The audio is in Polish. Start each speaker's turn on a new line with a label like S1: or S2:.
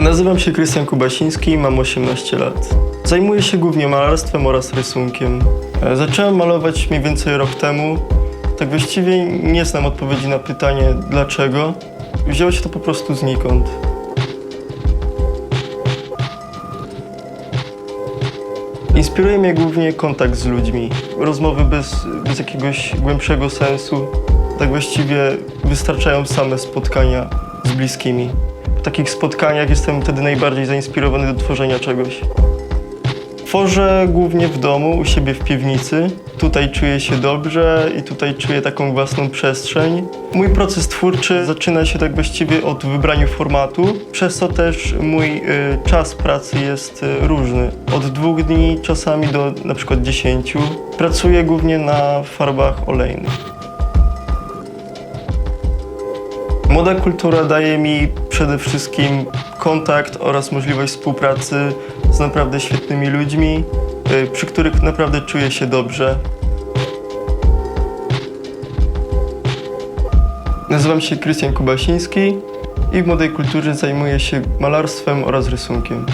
S1: Nazywam się Krystian Kubasiński, mam 18 lat. Zajmuję się głównie malarstwem oraz rysunkiem. E, Zacząłem malować mniej więcej rok temu. Tak właściwie nie znam odpowiedzi na pytanie dlaczego. Wzięło się to po prostu znikąd. Inspiruje mnie głównie kontakt z ludźmi. Rozmowy bez, bez jakiegoś głębszego sensu. Tak właściwie wystarczają same spotkania z bliskimi. W takich spotkaniach jestem wtedy najbardziej zainspirowany do tworzenia czegoś. Tworzę głównie w domu, u siebie w piwnicy. Tutaj czuję się dobrze i tutaj czuję taką własną przestrzeń. Mój proces twórczy zaczyna się tak właściwie od wybrania formatu, przez to też mój y, czas pracy jest y, różny. Od dwóch dni czasami do na przykład dziesięciu. Pracuję głównie na farbach olejnych. Młoda kultura daje mi przede wszystkim kontakt oraz możliwość współpracy z naprawdę świetnymi ludźmi, y, przy których naprawdę czuję się dobrze. Nazywam się Krystian Kubasiński i w młodej kulturze zajmuję się malarstwem oraz rysunkiem.